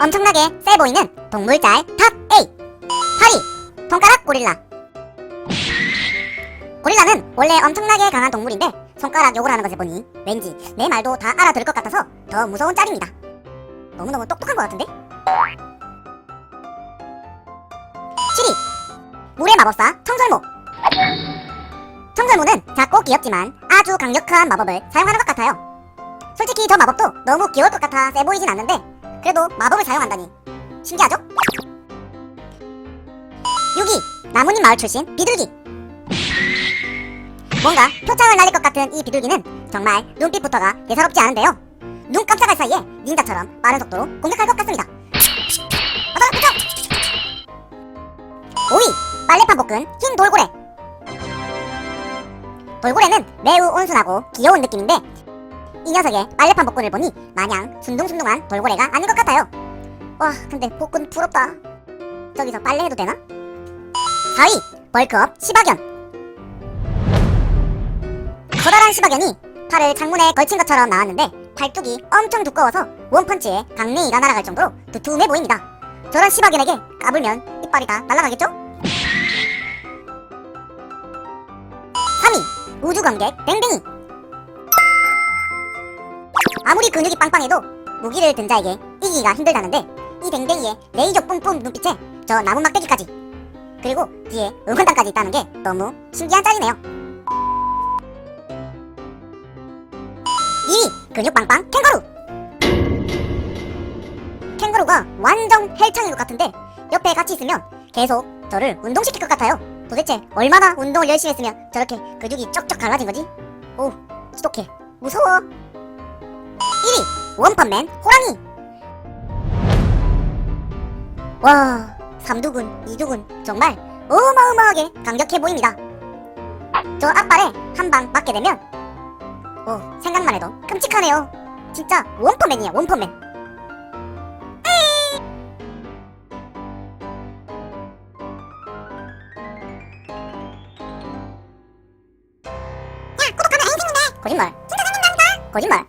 엄청나게 세 보이는 동물짤 탑 A. 8위 손가락 고릴라. 고릴라는 원래 엄청나게 강한 동물인데 손가락 욕을 하는 것을 보니 왠지 내 말도 다 알아들을 것 같아서 더 무서운 짤입니다. 너무너무 똑똑한 것 같은데? 7위 물의 마법사 청설모. 청설모는 작고 귀엽지만 아주 강력한 마법을 사용하는 것 같아요. 솔직히 저 마법도 너무 귀여울 것 같아 세 보이진 않는데 그래도 마법을 사용한다니. 신기하죠? 6위 나뭇잎 마을 출신 비둘기. 뭔가 표창을 날릴 것 같은 이 비둘기는 정말 눈빛부터가 예사롭지 않은데요. 눈 깜짝할 사이에 닌자처럼 빠른 속도로 공격할 것 같습니다. 맞아 그죠? 5위 빨래판 볶은 흰 돌고래. 돌고래는 매우 온순하고 귀여운 느낌인데 이 녀석의 빨래판 복근을 보니 마냥 순둥순둥한 돌고래가 아닌 것 같아요. 와, 근데 복근 부럽다. 저기서 빨래해도 되나? 4위, 벌크업 시바견. 커다란 시바견이 팔을 창문에 걸친 것처럼 나왔는데 팔뚝이 엄청 두꺼워서 원펀치에 강냉이가 날아갈 정도로 두툼해 보입니다. 저런 시바견에게 까불면 이빨이 다 날아가겠죠? 3위, 우주관객 댕댕이. 아무리 근육이 빵빵해도 무기를 든 자에게 이기기가 힘들다는데 이 댕댕이의 레이저 뿜뿜 눈빛에 저 나무 막대기까지. 그리고 뒤에 응원단까지 있다는 게 너무 신기한 짤이네요. 2위 근육 빵빵 캥거루! 캥거루가 완전 헬창인 것 같은데 옆에 같이 있으면 계속 저를 운동시킬 것 같아요. 도대체 얼마나 운동을 열심히 했으면 저렇게 근육이 쩍쩍 갈라진 거지? 오 지독해. 무서워 1위 원펀맨 호랑이. 와 삼두근 이두근 정말 어마어마하게 강력해 보입니다. 저 앞발에 한 방 맞게 되면 오 생각만 해도 끔찍하네요. 진짜 원펀맨이야 원펀맨. 거짓말. 진짜 생긴다니까. 거짓말